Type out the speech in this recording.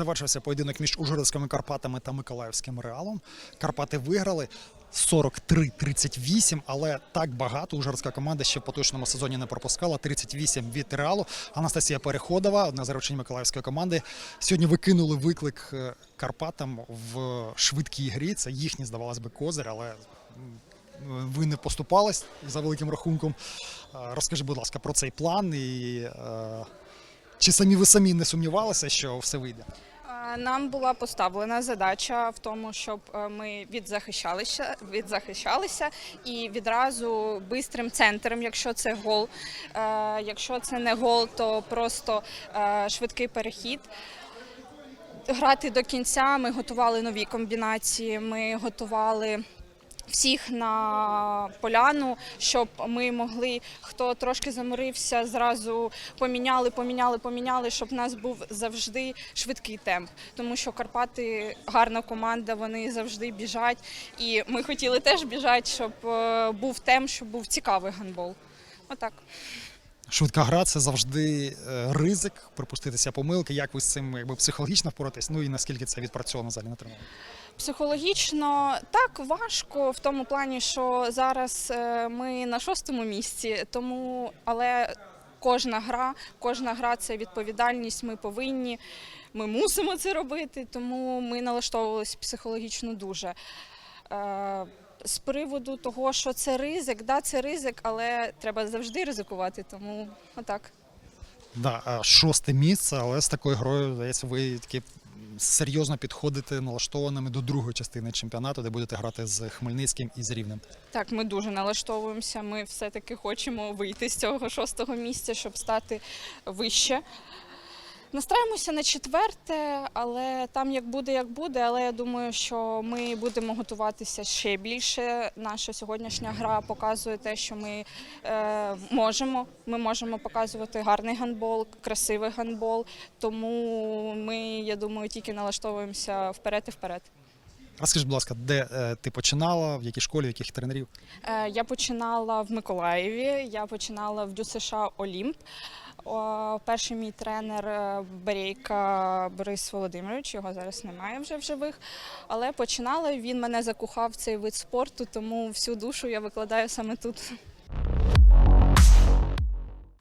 Завершився поєдинок між Ужгородськими Карпатами та Миколаївським Реалом. Карпати виграли 43-38, але так багато Ужгородська команда ще в поточному сезоні не пропускала. 38 від Реалу. Анастасія Переходова, одна з гравчинь Миколаївської команди, сьогодні викинули виклик е, Карпатам в швидкій грі. Це їхній, здавалось би, козир, але ви не поступались за великим рахунком. Е, Розкажи, будь ласка, про цей план і е, чи самі ви самі не сумнівалися, що все вийде? Нам була поставлена задача в тому, щоб е, ми відзахищалися, відзахищалися і відразу бистрим центром, якщо це гол. Е, Якщо це не гол, то просто е, швидкий перехід. Грати до кінця. Ми готували нові комбінації. Ми готували. Всіх на поляну, щоб ми могли, хто трошки заморився, зразу поміняли, поміняли, поміняли, щоб в нас був завжди швидкий темп. Тому що Карпати гарна команда, вони завжди біжать. І ми хотіли теж біжати, щоб е, був темп, щоб був цікавий гандбол. Отак. Швидка гра це завжди е, ризик припуститися помилки. Як ви з цим якби психологічно впоратись? Ну і наскільки це відпрацьовано взагалі на тренуванні? Психологічно так важко в тому плані, що зараз е, ми на шостому місці, тому але кожна гра, кожна гра це відповідальність. Ми повинні, ми мусимо це робити, тому ми налаштовувалися психологічно дуже. З приводу того, що це ризик, да, це ризик, але треба завжди ризикувати. Тому отак. Да, шосте місце, але з такою грою, здається, ви таки серйозно підходите налаштованими до другої частини чемпіонату, де будете грати з Хмельницьким і з Рівнем. Так, ми дуже налаштовуємося. Ми все-таки хочемо вийти з цього шостого місця, щоб стати вище. Настраємося на четверте, але там як буде, як буде. Але я думаю, що ми будемо готуватися ще більше. Наша сьогоднішня гра показує те, що ми е, можемо. Ми можемо показувати гарний гандбол, красивий гандбол. Тому ми, я думаю, тільки налаштовуємося вперед і вперед. Розкажи, будь ласка, де е, ти починала, в якій школі, в яких тренерів? Е, Я починала в Миколаєві, я починала в ДЮСШ Олімп. Перший мій тренер е, Берейка Борис Володимирович, його зараз немає вже в живих. Але починала він мене закохав цей вид спорту, тому всю душу я викладаю саме тут.